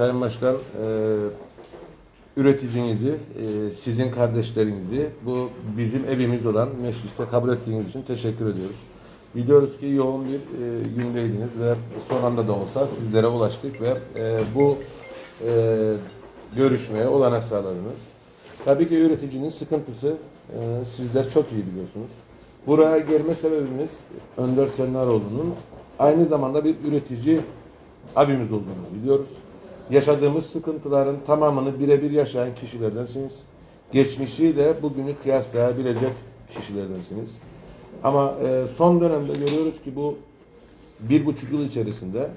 Sayın Başkan, e, üreticinizi, e, sizin kardeşlerinizi bu bizim evimiz olan mecliste kabul ettiğiniz için teşekkür ediyoruz. Biliyoruz ki yoğun bir e, gündeydiniz ve son anda da olsa sizlere ulaştık ve e, bu e, görüşmeye olanak sağladınız. Tabii ki üreticinin sıkıntısı e, sizler çok iyi biliyorsunuz. Buraya gelme sebebimiz Önder Sennaroğlu'nun aynı zamanda bir üretici abimiz olduğunu biliyoruz. Yaşadığımız sıkıntıların tamamını birebir yaşayan kişilerdensiniz. Geçmişiyle bugünü kıyaslayabilecek kişilerdensiniz. Ama e, son dönemde görüyoruz ki bu bir buçuk yıl içerisinde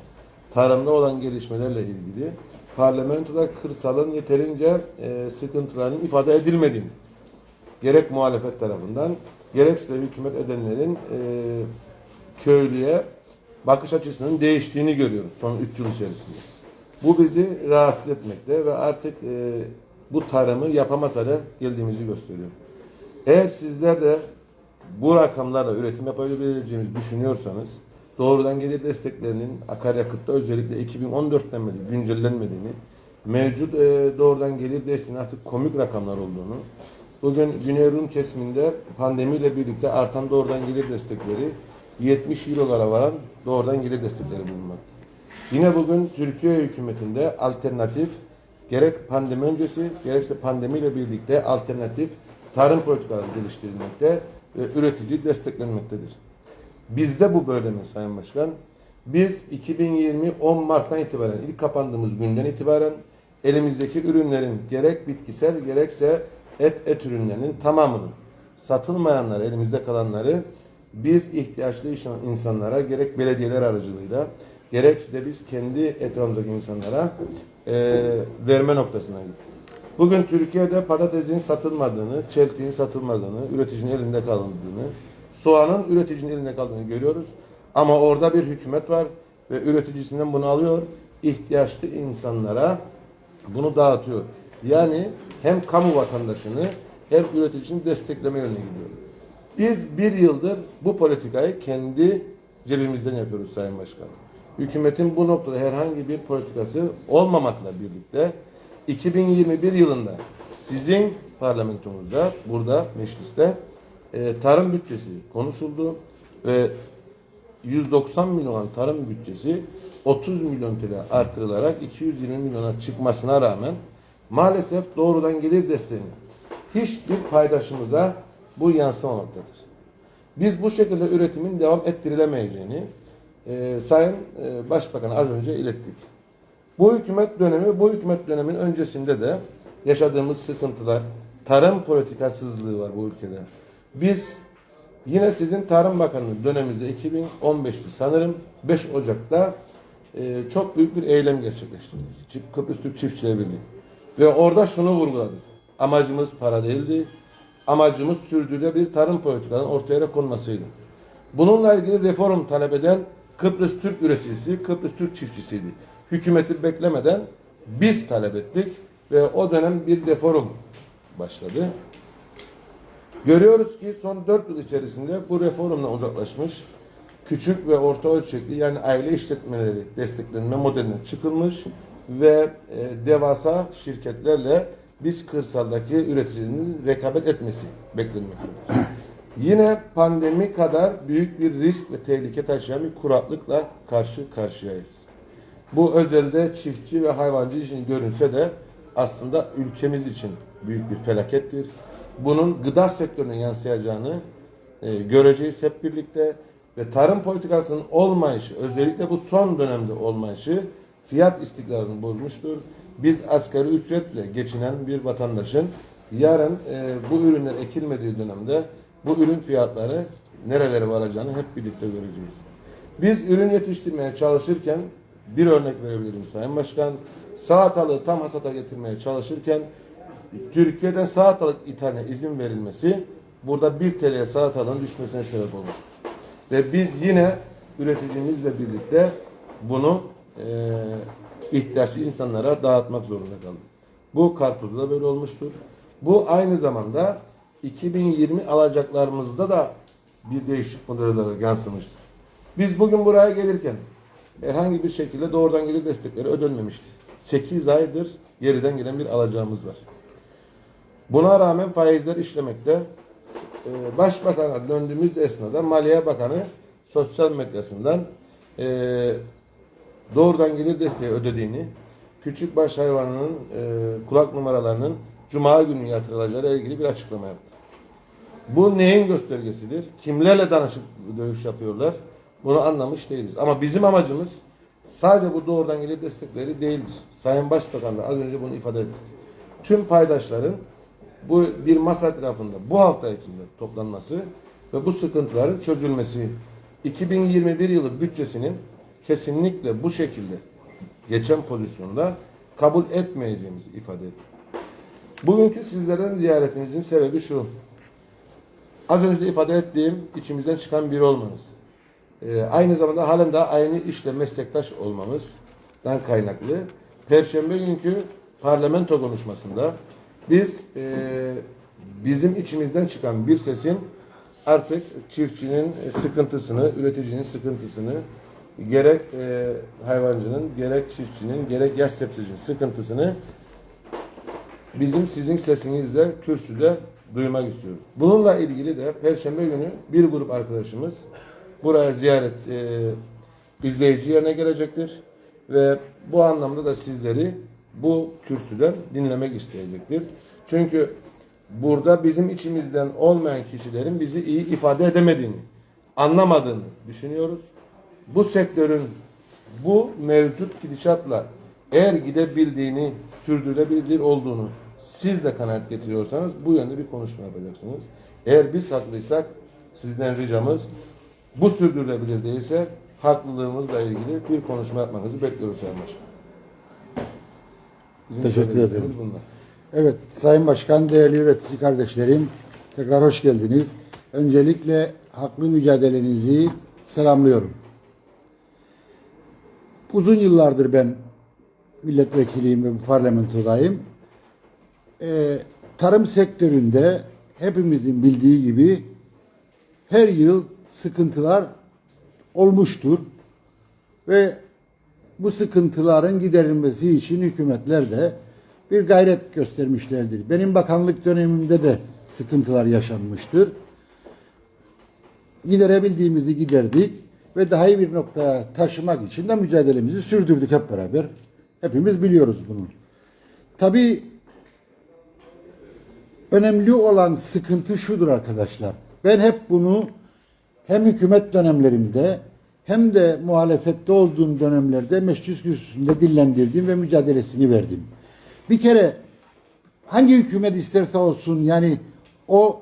tarımda olan gelişmelerle ilgili parlamentoda kırsalın yeterince e, sıkıntılarının ifade edilmediğini gerek muhalefet tarafından gerekse de hükümet edenlerin e, köylüye bakış açısının değiştiğini görüyoruz son 3 yıl içerisinde. Bu bizi rahatsız etmekte ve artık e, bu tarımı yapamaz hale geldiğimizi gösteriyor. Eğer sizler de bu rakamlarla üretim yapabileceğimizi düşünüyorsanız doğrudan gelir desteklerinin akaryakıtta özellikle 2014'ten beri güncellenmediğini, mevcut e, doğrudan gelir desteğinin artık komik rakamlar olduğunu, bugün Güney Rum kesiminde pandemiyle birlikte artan doğrudan gelir destekleri 70 eurolara varan doğrudan gelir destekleri bulunmakta. Yine bugün Türkiye hükümetinde alternatif gerek pandemi öncesi gerekse pandemiyle birlikte alternatif tarım politikaları geliştirilmekte ve üretici desteklenmektedir. Bizde bu böyle mi Sayın Başkan? Biz 2020 10 Mart'tan itibaren ilk kapandığımız günden itibaren elimizdeki ürünlerin gerek bitkisel gerekse et et ürünlerinin tamamını satılmayanları elimizde kalanları biz ihtiyaçlı insanlara gerek belediyeler aracılığıyla gerekse de biz kendi etrafımızdaki insanlara e, verme noktasına gittik. Bugün Türkiye'de patatesin satılmadığını, çeltiğin satılmadığını, üreticinin elinde kaldığını, soğanın üreticinin elinde kaldığını görüyoruz. Ama orada bir hükümet var ve üreticisinden bunu alıyor, ihtiyaçlı insanlara bunu dağıtıyor. Yani hem kamu vatandaşını hem üreticisini destekleme yönüne gidiyor. Biz bir yıldır bu politikayı kendi cebimizden yapıyoruz Sayın Başkan. Hükümetin bu noktada herhangi bir politikası olmamakla birlikte 2021 yılında sizin parlamentomuzda, burada mecliste e, tarım bütçesi konuşuldu ve 190 milyon tarım bütçesi 30 milyon TL artırılarak 220 milyona çıkmasına rağmen maalesef doğrudan gelir desteğini hiçbir paydaşımıza bu yansımamaktadır. Biz bu şekilde üretimin devam ettirilemeyeceğini e, Sayın e, Başbakan'a az önce ilettik. Bu hükümet dönemi, bu hükümet dönemin öncesinde de yaşadığımız sıkıntılar, tarım politikasızlığı var bu ülkede. Biz yine sizin Tarım Bakanlığı döneminizde 2015'te sanırım 5 Ocak'ta e, çok büyük bir eylem gerçekleştirdik. Kıbrıs Türk Çiftçiler Birliği. Ve orada şunu vurguladık. Amacımız para değildi. Amacımız sürdürülebilir tarım politikalarının ortaya konmasıydı. Bununla ilgili reform talep eden Kıbrıs Türk üreticisi, Kıbrıs Türk çiftçisiydi. Hükümeti beklemeden biz talep ettik ve o dönem bir reform başladı. Görüyoruz ki son 4 yıl içerisinde bu reformla uzaklaşmış, küçük ve orta ölçekli yani aile işletmeleri desteklenme modeline çıkılmış ve e, devasa şirketlerle biz kırsaldaki üreticinin rekabet etmesi beklenmektedir. Yine pandemi kadar büyük bir risk ve tehlike taşıyan bir kuraklıkla karşı karşıyayız. Bu özelde çiftçi ve hayvancı için görünse de aslında ülkemiz için büyük bir felakettir. Bunun gıda sektörüne yansıyacağını e, göreceğiz hep birlikte ve tarım politikasının olmayışı özellikle bu son dönemde olmayışı fiyat istikrarını bozmuştur. Biz asgari ücretle geçinen bir vatandaşın yarın e, bu ürünler ekilmediği dönemde bu ürün fiyatları nerelere varacağını hep birlikte göreceğiz. Biz ürün yetiştirmeye çalışırken bir örnek verebilirim Sayın Başkan. Salatalığı tam hasata getirmeye çalışırken Türkiye'den salatalık ithaline izin verilmesi burada 1 TL'ye salatalığın düşmesine sebep olmuştur. Ve biz yine üreticimizle birlikte bunu e, ihtiyaçlı insanlara dağıtmak zorunda kaldık. Bu karpuzda da böyle olmuştur. Bu aynı zamanda 2020 alacaklarımızda da bir değişik modellere yansımıştır. Biz bugün buraya gelirken herhangi bir şekilde doğrudan gelir destekleri ödenmemişti. 8 aydır geriden gelen bir alacağımız var. Buna rağmen faizler işlemekte. Ee, Başbakan'a döndüğümüz esnada Maliye Bakanı sosyal medyasından e, doğrudan gelir desteği ödediğini, küçük baş hayvanının e, kulak numaralarının Cuma günü yatırılacağı ile ilgili bir açıklama yaptı. Bu neyin göstergesidir? Kimlerle danışıp dövüş yapıyorlar? Bunu anlamış değiliz. Ama bizim amacımız sadece bu doğrudan gelir destekleri değildir. Sayın Başbakan da az önce bunu ifade etti. Tüm paydaşların bu bir masa etrafında bu hafta içinde toplanması ve bu sıkıntıların çözülmesi 2021 yılı bütçesinin kesinlikle bu şekilde geçen pozisyonda kabul etmeyeceğimizi ifade etti. Bugünkü sizlerden ziyaretimizin sebebi şu. Az önce de ifade ettiğim içimizden çıkan biri olmanız. Ee, aynı zamanda halen daha aynı işte meslektaş olmamızdan kaynaklı. Perşembe günkü parlamento konuşmasında biz e, bizim içimizden çıkan bir sesin artık çiftçinin sıkıntısını, üreticinin sıkıntısını, gerek e, hayvancının, gerek çiftçinin, gerek yaş sebzecinin sıkıntısını bizim sizin sesinizle kürsüde duymak istiyoruz. Bununla ilgili de Perşembe günü bir grup arkadaşımız buraya ziyaret e, izleyici yerine gelecektir ve bu anlamda da sizleri bu kürsüden dinlemek isteyecektir. Çünkü burada bizim içimizden olmayan kişilerin bizi iyi ifade edemediğini, anlamadığını düşünüyoruz. Bu sektörün bu mevcut gidişatla eğer gidebildiğini, sürdürülebilir olduğunu siz de kanaat getiriyorsanız bu yönde bir konuşma yapacaksınız. Eğer biz haklıysak sizden ricamız bu sürdürülebilir değilse haklılığımızla ilgili bir konuşma yapmanızı bekliyoruz Sayın Başkan. Bizim Teşekkür ederim. Bunlar. Evet, Sayın Başkan, değerli üretici kardeşlerim, tekrar hoş geldiniz. Öncelikle haklı mücadelenizi selamlıyorum. Uzun yıllardır ben milletvekiliyim ve bu parlamentodayım. Ee, tarım sektöründe hepimizin bildiği gibi her yıl sıkıntılar olmuştur ve bu sıkıntıların giderilmesi için hükümetler de bir gayret göstermişlerdir. Benim bakanlık dönemimde de sıkıntılar yaşanmıştır. Giderebildiğimizi giderdik ve daha iyi bir noktaya taşımak için de mücadelemizi sürdürdük hep beraber. Hepimiz biliyoruz bunu. Tabii önemli olan sıkıntı şudur arkadaşlar. Ben hep bunu hem hükümet dönemlerimde hem de muhalefette olduğum dönemlerde meclis kürsüsünde dillendirdim ve mücadelesini verdim. Bir kere hangi hükümet isterse olsun yani o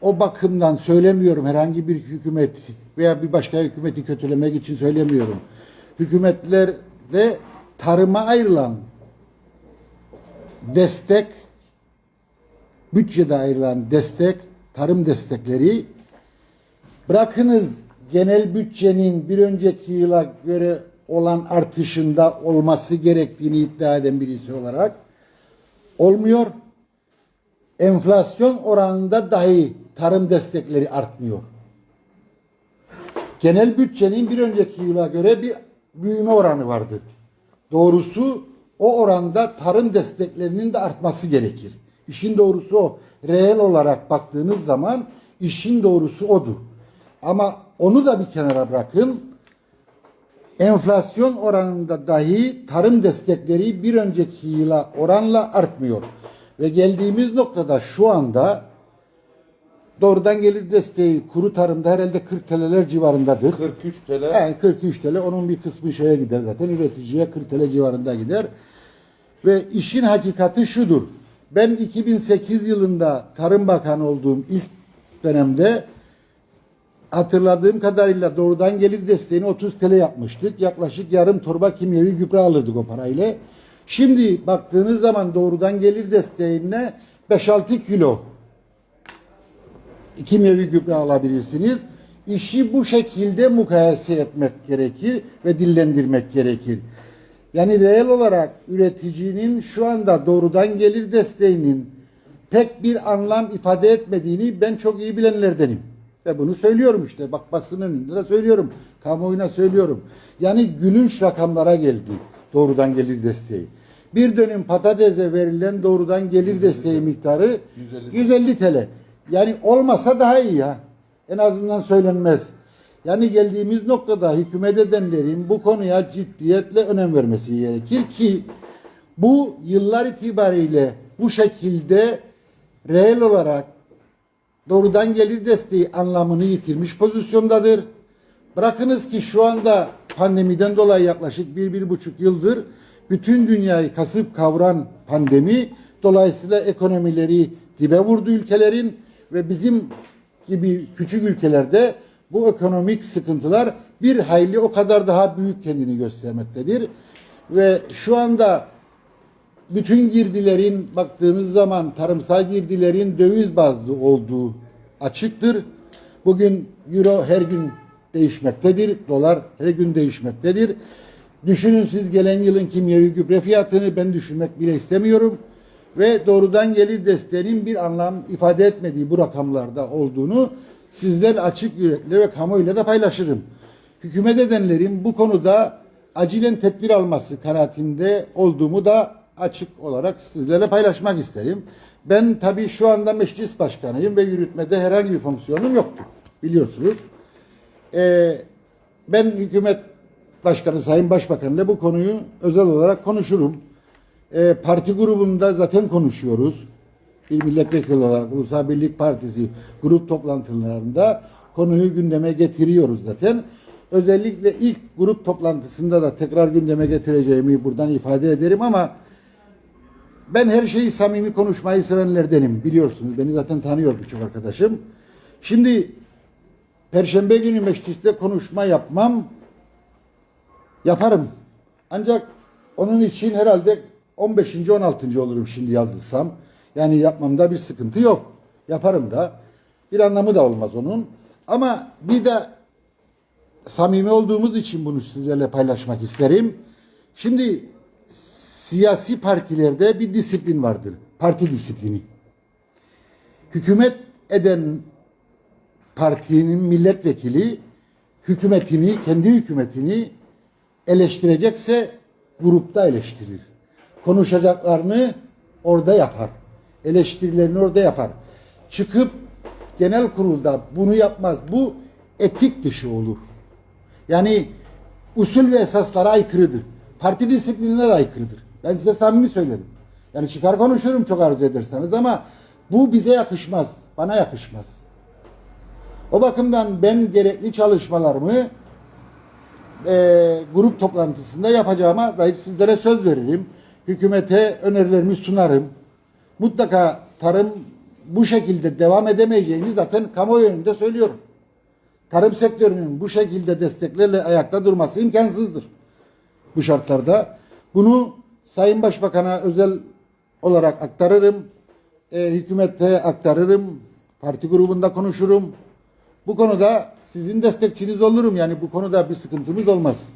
o bakımdan söylemiyorum herhangi bir hükümet veya bir başka hükümeti kötülemek için söylemiyorum. Hükümetlerde tarıma ayrılan destek bütçede ayrılan destek, tarım destekleri bırakınız genel bütçenin bir önceki yıla göre olan artışında olması gerektiğini iddia eden birisi olarak olmuyor. Enflasyon oranında dahi tarım destekleri artmıyor. Genel bütçenin bir önceki yıla göre bir büyüme oranı vardı. Doğrusu o oranda tarım desteklerinin de artması gerekir. İşin doğrusu o. Reel olarak baktığınız zaman işin doğrusu odur. Ama onu da bir kenara bırakın. Enflasyon oranında dahi tarım destekleri bir önceki yıla oranla artmıyor. Ve geldiğimiz noktada şu anda doğrudan gelir desteği kuru tarımda herhalde 40 TL'ler civarındadır. 43 TL Yani 43 TL onun bir kısmı şeye gider zaten üreticiye 40 TL civarında gider. Ve işin hakikati şudur. Ben 2008 yılında Tarım Bakanı olduğum ilk dönemde hatırladığım kadarıyla doğrudan gelir desteğini 30 TL yapmıştık. Yaklaşık yarım torba kimyevi gübre alırdık o parayla. Şimdi baktığınız zaman doğrudan gelir desteğine 5-6 kilo kimyevi gübre alabilirsiniz. İşi bu şekilde mukayese etmek gerekir ve dillendirmek gerekir. Yani reel olarak üreticinin şu anda doğrudan gelir desteğinin pek bir anlam ifade etmediğini ben çok iyi bilenlerdenim. Ve bunu söylüyorum işte. Bak basının önünde de söylüyorum. Kamuoyuna söylüyorum. Yani gülünç rakamlara geldi. doğrudan gelir desteği. Bir dönüm patatese verilen doğrudan gelir desteği miktarı 150 150 TL. Yani olmasa daha iyi ya. En azından söylenmez. Yani geldiğimiz noktada hükümet edenlerin bu konuya ciddiyetle önem vermesi gerekir ki bu yıllar itibariyle bu şekilde reel olarak doğrudan gelir desteği anlamını yitirmiş pozisyondadır. Bırakınız ki şu anda pandemiden dolayı yaklaşık bir, bir buçuk yıldır bütün dünyayı kasıp kavran pandemi dolayısıyla ekonomileri dibe vurdu ülkelerin ve bizim gibi küçük ülkelerde bu ekonomik sıkıntılar bir hayli o kadar daha büyük kendini göstermektedir. Ve şu anda bütün girdilerin baktığımız zaman tarımsal girdilerin döviz bazlı olduğu açıktır. Bugün euro her gün değişmektedir. Dolar her gün değişmektedir. Düşünün siz gelen yılın kimyevi gübre fiyatını ben düşünmek bile istemiyorum. Ve doğrudan gelir desteğinin bir anlam ifade etmediği bu rakamlarda olduğunu sizler açık yürekli ve kamuoyuyla da paylaşırım. Hükümet edenlerin bu konuda acilen tedbir alması kanaatinde olduğumu da açık olarak sizlerle paylaşmak isterim. Ben tabii şu anda meclis başkanıyım ve yürütmede herhangi bir fonksiyonum yoktu. Biliyorsunuz. Ee, ben hükümet başkanı Sayın Başbakan'la bu konuyu özel olarak konuşurum. Ee, parti grubunda zaten konuşuyoruz. Bir milletvekili olarak Ulusal Birlik Partisi grup toplantılarında konuyu gündeme getiriyoruz zaten. Özellikle ilk grup toplantısında da tekrar gündeme getireceğimi buradan ifade ederim ama ben her şeyi samimi konuşmayı sevenlerdenim. Biliyorsunuz beni zaten tanıyor birçok arkadaşım. Şimdi Perşembe günü mecliste konuşma yapmam yaparım. Ancak onun için herhalde 15. 16. olurum şimdi yazılsam. Yani yapmamda bir sıkıntı yok. Yaparım da. Bir anlamı da olmaz onun. Ama bir de samimi olduğumuz için bunu sizlerle paylaşmak isterim. Şimdi siyasi partilerde bir disiplin vardır. Parti disiplini. Hükümet eden partinin milletvekili hükümetini, kendi hükümetini eleştirecekse grupta eleştirir. Konuşacaklarını orada yapar. Eleştirilerini orada yapar. Çıkıp genel kurulda bunu yapmaz. Bu etik dışı olur. Yani usul ve esaslara aykırıdır. Parti disiplinine de aykırıdır. Ben size samimi söylerim. Yani çıkar konuşurum çok arzu ederseniz ama bu bize yakışmaz. Bana yakışmaz. O bakımdan ben gerekli çalışmalarımı e, grup toplantısında yapacağıma dair sizlere söz veririm. Hükümete önerilerimi sunarım. Mutlaka tarım bu şekilde devam edemeyeceğini zaten kamuoyu önünde söylüyorum. Tarım sektörünün bu şekilde desteklerle ayakta durması imkansızdır bu şartlarda. Bunu Sayın Başbakan'a özel olarak aktarırım. E, hükümete aktarırım. Parti grubunda konuşurum. Bu konuda sizin destekçiniz olurum. Yani bu konuda bir sıkıntımız olmaz.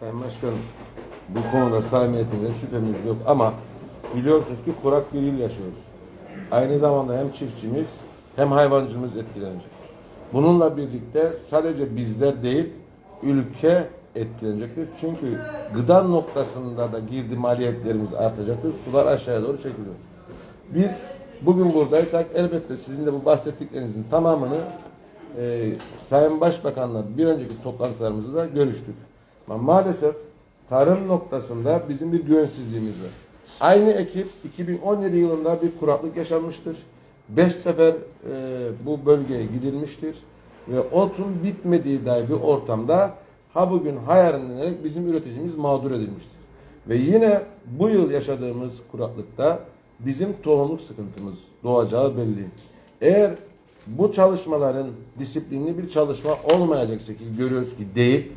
Sayın Başkanım, bu konuda samimiyetinde şüphemiz yok ama biliyorsunuz ki kurak bir yıl yaşıyoruz. Aynı zamanda hem çiftçimiz hem hayvancımız etkilenecek. Bununla birlikte sadece bizler değil, ülke etkilenecektir. Çünkü gıda noktasında da girdi maliyetlerimiz artacaktır. Sular aşağıya doğru çekiliyor. Biz bugün buradaysak elbette sizin de bu bahsettiklerinizin tamamını e, Sayın Başbakan'la bir önceki toplantılarımızda da görüştük. Ama maalesef tarım noktasında bizim bir güvensizliğimiz var. Aynı ekip 2017 yılında bir kuraklık yaşanmıştır. 5 sefer e, bu bölgeye gidilmiştir. Ve otun bitmediği dair bir ortamda ha bugün ha yarın denerek bizim üreticimiz mağdur edilmiştir. Ve yine bu yıl yaşadığımız kuraklıkta bizim tohumluk sıkıntımız doğacağı belli. Eğer bu çalışmaların disiplinli bir çalışma olmayacaksa ki görüyoruz ki değil.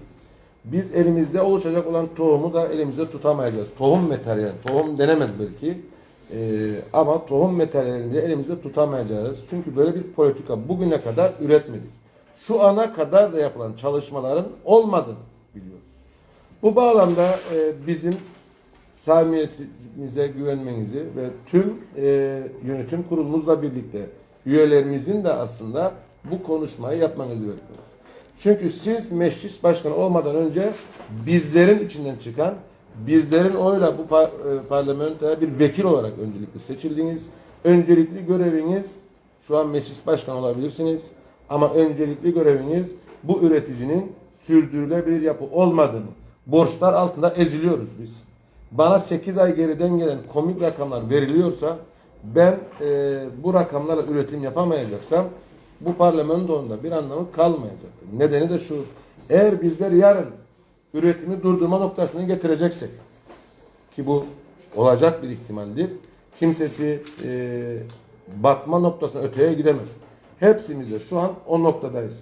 Biz elimizde oluşacak olan tohumu da elimizde tutamayacağız. Tohum materyal, tohum denemez belki. Ee, ama tohum materyalini de elimizde tutamayacağız. Çünkü böyle bir politika bugüne kadar üretmedik. Şu ana kadar da yapılan çalışmaların olmadığını biliyoruz. Bu bağlamda e, bizim samimiyetimize güvenmenizi ve tüm e, yönetim kurulumuzla birlikte üyelerimizin de aslında bu konuşmayı yapmanızı bekliyoruz. Çünkü siz meclis başkanı olmadan önce bizlerin içinden çıkan Bizlerin oyla bu par- e, parlamentoya bir vekil olarak öncelikli seçildiniz. Öncelikli göreviniz şu an meclis başkanı olabilirsiniz ama öncelikli göreviniz bu üreticinin sürdürülebilir yapı olmadığını, borçlar altında eziliyoruz biz. Bana 8 ay geriden gelen komik rakamlar veriliyorsa ben e, bu rakamlarla üretim yapamayacaksam bu parlamentonda bir anlamı kalmayacaktır. Nedeni de şu. Eğer bizler yarın üretimi durdurma noktasına getireceksek ki bu olacak bir ihtimaldir. Kimsesi e, batma noktasına öteye gidemez. Hepsimiz de şu an o noktadayız.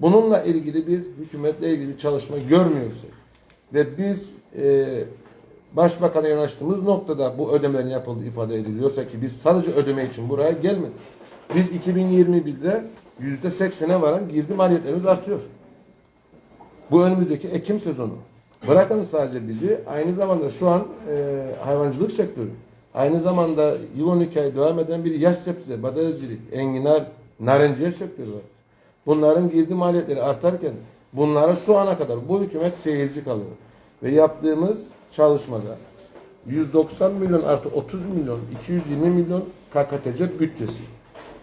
Bununla ilgili bir hükümetle ilgili bir çalışma görmüyorsak ve biz e, Başbakan'a yanaştığımız noktada bu ödemelerin yapıldığı ifade ediliyorsa ki biz sadece ödeme için buraya gelmedik. Biz 2021'de yüzde seksene varan girdi maliyetlerimiz artıyor. Bu önümüzdeki Ekim sezonu. Bırakın sadece bizi aynı zamanda şu an e, hayvancılık sektörü aynı zamanda yıl 12 ay devam eden bir yaş sebze, badalacılık, enginar, narenciye sektörü var. Bunların girdi maliyetleri artarken bunlara şu ana kadar bu hükümet seyirci kalıyor. Ve yaptığımız çalışmada 190 milyon artı 30 milyon 220 milyon KKTC bütçesi.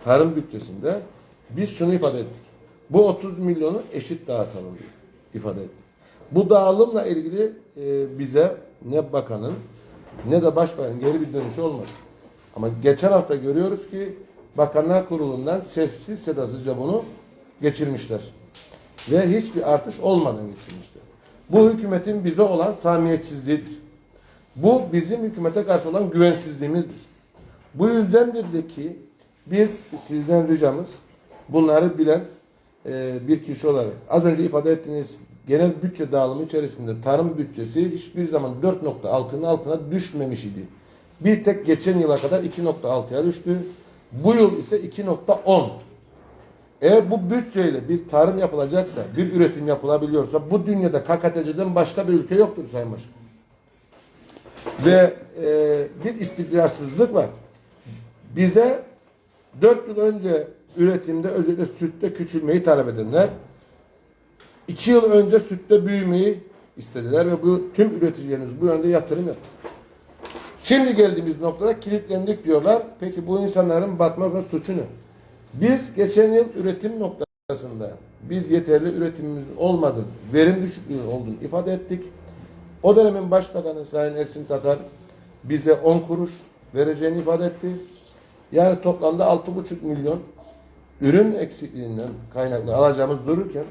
Tarım bütçesinde biz şunu ifade ettik. Bu 30 milyonu eşit dağıtalım diye ifade ettik. Bu dağılımla ilgili e, bize ne bakanın ne de başbakanın geri bir dönüşü olmadı. Ama geçen hafta görüyoruz ki Bakanlar Kurulu'ndan sessiz sedasızca bunu geçirmişler. Ve hiçbir artış olmadan geçirmişler. Bu hükümetin bize olan samimiyetsizliğidir. Bu bizim hükümete karşı olan güvensizliğimizdir. Bu yüzdendir ki biz sizden ricamız bunları bilen e, bir kişi olarak az önce ifade ettiğiniz genel bütçe dağılımı içerisinde tarım bütçesi hiçbir zaman 4.6'nın altına düşmemiş idi. Bir tek geçen yıla kadar 2.6'ya düştü. Bu yıl ise 2.10. Eğer bu bütçeyle bir tarım yapılacaksa, bir üretim yapılabiliyorsa bu dünyada KKTC'den başka bir ülke yoktur Sayın Başkan. Ve e, bir istikrarsızlık var. Bize 4 yıl önce üretimde özellikle sütte küçülmeyi talep edenler 2 yıl önce sütte büyümeyi istediler ve bu tüm üreticilerimiz bu yönde yatırım yaptı. Şimdi geldiğimiz noktada kilitlendik diyorlar. Peki bu insanların batmak ve suçu ne? Biz geçen yıl üretim noktasında biz yeterli üretimimizin olmadığını, verim düşüklüğü olduğunu ifade ettik. O dönemin başbakanı Sayın Ersin Tatar bize 10 kuruş vereceğini ifade etti. Yani toplamda 6,5 milyon ürün eksikliğinden kaynaklı alacağımız dururken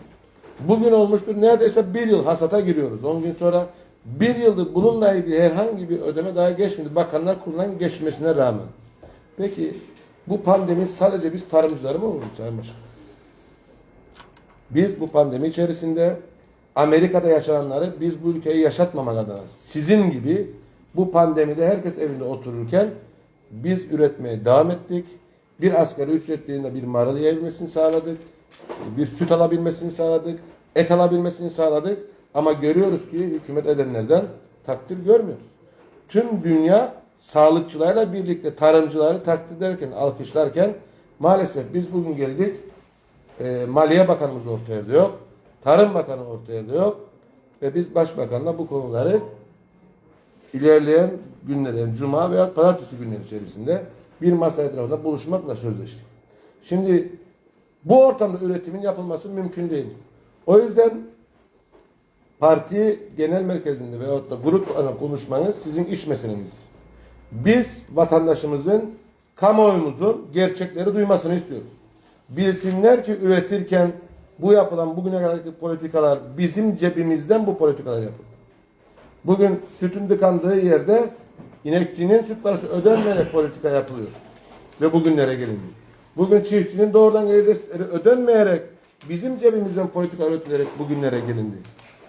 bugün olmuştur neredeyse bir yıl hasata giriyoruz. 10 gün sonra bir yıldır bununla ilgili herhangi bir ödeme daha geçmedi. Bakanlar kurulundan geçmesine rağmen. Peki bu pandemi sadece biz tarımcıları mı vurdu Sayın Başkan? Biz bu pandemi içerisinde Amerika'da yaşananları biz bu ülkeyi yaşatmamak adına sizin gibi bu pandemide herkes evinde otururken biz üretmeye devam ettik. Bir asgari ücretliğinde bir marul yiyebilmesini sağladık. Bir süt alabilmesini sağladık. Et alabilmesini sağladık. Ama görüyoruz ki hükümet edenlerden takdir görmüyoruz. Tüm dünya sağlıkçılarla birlikte tarımcıları takdir ederken, alkışlarken maalesef biz bugün geldik e, Maliye Bakanımız ortaya yok. Tarım Bakanı ortaya yok. Ve biz Başbakan'la bu konuları ilerleyen günlerin Cuma veya Pazartesi günleri içerisinde bir masa etrafında buluşmakla sözleştik. Şimdi bu ortamda üretimin yapılması mümkün değil. O yüzden parti genel merkezinde veyahut da grup ana konuşmanız sizin iş meseleniz. Biz vatandaşımızın, kamuoyumuzun gerçekleri duymasını istiyoruz. Bilsinler ki üretirken bu yapılan bugüne kadarki politikalar bizim cebimizden bu politikalar yapıldı. Bugün sütün tıkandığı yerde inekçinin süt parası ödenmeyerek politika yapılıyor. Ve bugünlere gelindi. Bugün çiftçinin doğrudan gelirleri ödenmeyerek bizim cebimizden politika üretilerek bugünlere gelindi.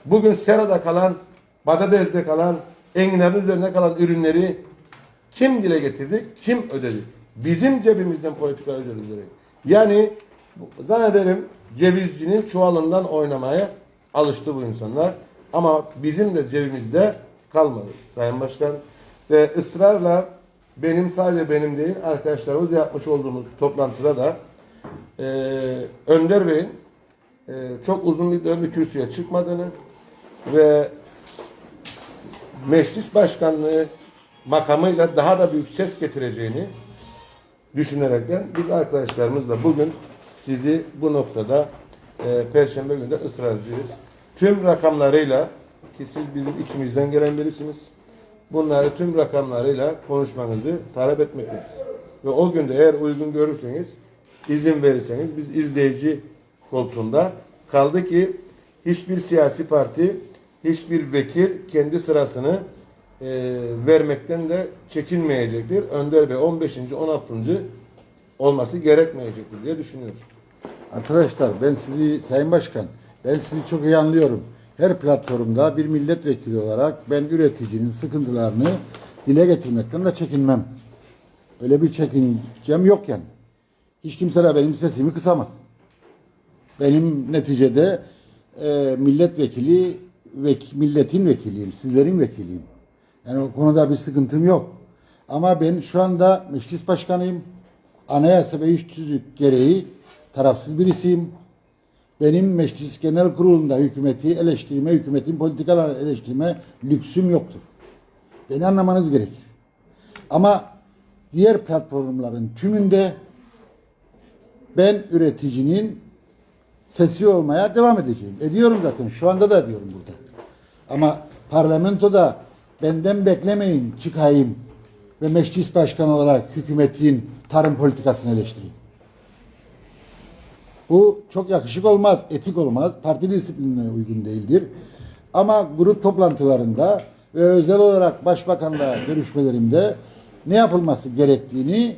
Bugün serada kalan, badadezde kalan, enginlerin üzerine kalan ürünleri kim dile getirdi, kim ödedi? Bizim cebimizden politika ödedilerek. Yani zannederim cevizcinin çuvalından oynamaya alıştı bu insanlar. Ama bizim de cebimizde kalmadı Sayın Başkan. Ve ısrarla benim sadece benim değil arkadaşlarımız yapmış olduğumuz toplantıda da eee Önder Bey'in eee, çok uzun bir dönem bir kürsüye çıkmadığını ve meclis başkanlığı makamıyla daha da büyük ses getireceğini düşünerekten biz arkadaşlarımızla bugün sizi bu noktada e, Perşembe günü de ısrarcıyız. Tüm rakamlarıyla ki siz bizim içimizden gelen birisiniz. Bunları tüm rakamlarıyla konuşmanızı talep etmekteyiz. Ve o günde eğer uygun görürseniz, izin verirseniz biz izleyici koltuğunda kaldı ki hiçbir siyasi parti, hiçbir vekil kendi sırasını e, vermekten de çekinmeyecektir. Önder Bey 15. 16. olması gerekmeyecektir diye düşünüyoruz. Arkadaşlar ben sizi Sayın Başkan ben sizi çok iyi anlıyorum. Her platformda bir milletvekili olarak ben üreticinin sıkıntılarını dile getirmekten de çekinmem. Öyle bir çekincem yok yani. Hiç kimse de benim sesimi kısamaz. Benim neticede e, milletvekili ve milletin vekiliyim, sizlerin vekiliyim. Yani o konuda bir sıkıntım yok. Ama ben şu anda meclis başkanıyım. Anayasa ve üç gereği tarafsız birisiyim. Benim meclis genel kurulunda hükümeti eleştirme, hükümetin politikalarını eleştirme lüksüm yoktur. Beni anlamanız gerekir. Ama diğer platformların tümünde ben üreticinin sesi olmaya devam edeceğim. Ediyorum zaten. Şu anda da ediyorum burada. Ama parlamentoda benden beklemeyin çıkayım ve meclis başkanı olarak hükümetin tarım politikasını eleştireyim. Bu çok yakışık olmaz, etik olmaz, parti disiplinine uygun değildir. Ama grup toplantılarında ve özel olarak başbakanla görüşmelerimde ne yapılması gerektiğini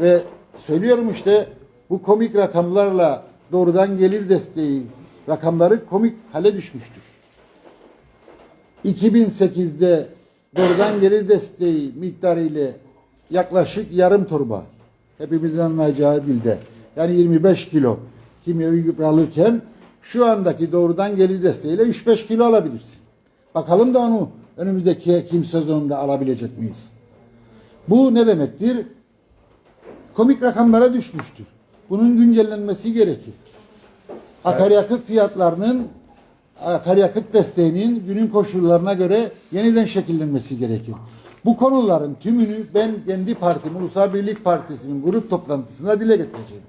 ve söylüyorum işte bu komik rakamlarla doğrudan gelir desteği rakamları komik hale düşmüştür. 2008'de doğrudan gelir desteği miktarı ile yaklaşık yarım torba hepimizin anlayacağı dilde yani 25 kilo kimyevi gübre alırken şu andaki doğrudan gelir desteğiyle 3-5 kilo alabilirsin. Bakalım da onu önümüzdeki ekim sezonunda alabilecek miyiz? Bu ne demektir? Komik rakamlara düşmüştür. Bunun güncellenmesi gerekir. Akaryakıt fiyatlarının akaryakıt desteğinin günün koşullarına göre yeniden şekillenmesi gerekir. Bu konuların tümünü ben kendi partim Ulusal Birlik Partisi'nin grup toplantısında dile getireceğim.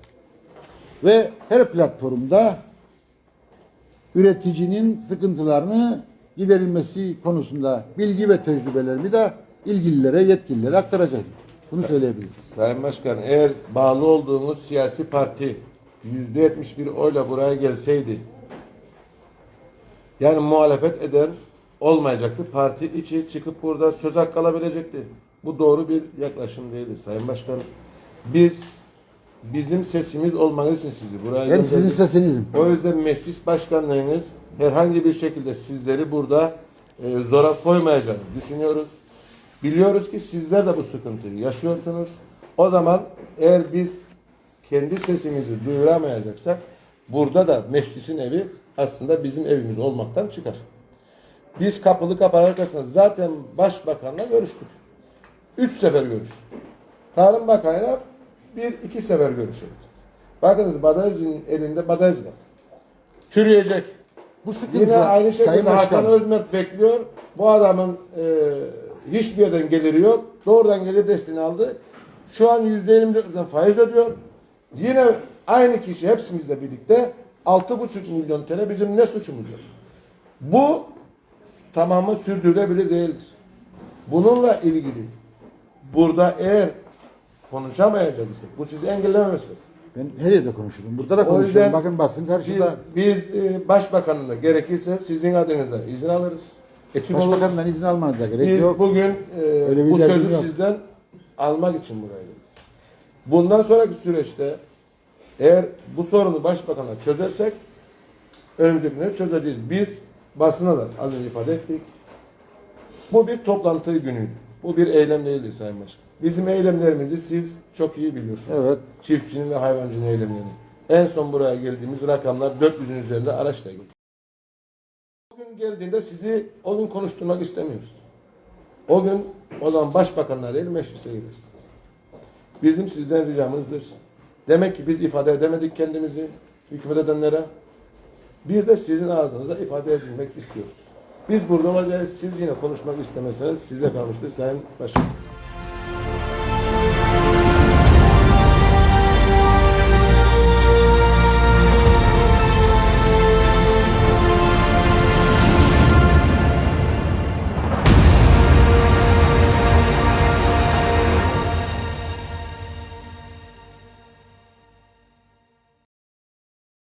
Ve her platformda üreticinin sıkıntılarını giderilmesi konusunda bilgi ve tecrübelerimi de ilgililere, yetkililere aktaracağım. Bunu söyleyebiliriz. Sayın Başkan eğer bağlı olduğumuz siyasi parti %71 oyla buraya gelseydi yani muhalefet eden olmayacaktı. Parti içi çıkıp burada söz hakkı alabilecekti. Bu doğru bir yaklaşım değildir Sayın Başkan. Biz bizim sesimiz olmanız için sizi buraya Ben sizin gönderdik. sesinizim. O yüzden meclis başkanlığınız herhangi bir şekilde sizleri burada e, zora koymayacağını düşünüyoruz. Biliyoruz ki sizler de bu sıkıntıyı yaşıyorsunuz. O zaman eğer biz kendi sesimizi duyuramayacaksak burada da meclisin evi aslında bizim evimiz olmaktan çıkar. Biz kapılı kapalı arkasında zaten başbakanla görüştük. Üç sefer görüştük. Tarım Bakanı'yla bir iki sefer görüştük. Bakınız Badajı'nın elinde badaj var. Çürüyecek. Bu sıkıntı Yine aynı şekilde Sayın Hasan Başkan. Özmert bekliyor. Bu adamın e, hiçbir yerden geliri yok. Doğrudan gelir desteğini aldı. Şu an %24'den faiz ödüyor. Yine aynı kişi hepsimizle birlikte 6,5 milyon TL bizim ne suçumuz yok. Bu tamamı sürdürülebilir değildir. Bununla ilgili burada eğer konuşamayacak isek bu sizi engellememesi lazım. Ben her yerde konuşurum. Burada da O konuşurum. yüzden Bakın basın Biz, karşıda. biz e, başbakanına gerekirse sizin adınıza izin alırız. Etik olur. Başbakandan izin almanıza gerek Biz yok. bugün e, Öyle bir bu sözü yok. sizden almak için buraya geldik. Bundan sonraki süreçte eğer bu sorunu başbakana çözersek önümüzdeki günleri çözeceğiz. Biz basına da az önce ifade ettik. Bu bir toplantı günüydü. Bu bir eylem değildir Sayın Başkan. Bizim eylemlerimizi siz çok iyi biliyorsunuz. Evet. Çiftçinin ve hayvancının eylemlerini. En son buraya geldiğimiz rakamlar 400'ün üzerinde araçla geldi. Bugün geldiğinde sizi o gün konuşturmak istemiyoruz. O gün o zaman başbakanlar değil meclise gideriz. Bizim sizden ricamızdır. Demek ki biz ifade edemedik kendimizi hükümet edenlere. Bir de sizin ağzınıza ifade edilmek istiyoruz. Biz burada olacağız. Siz yine konuşmak istemeseniz size kalmıştır Sayın Başkan.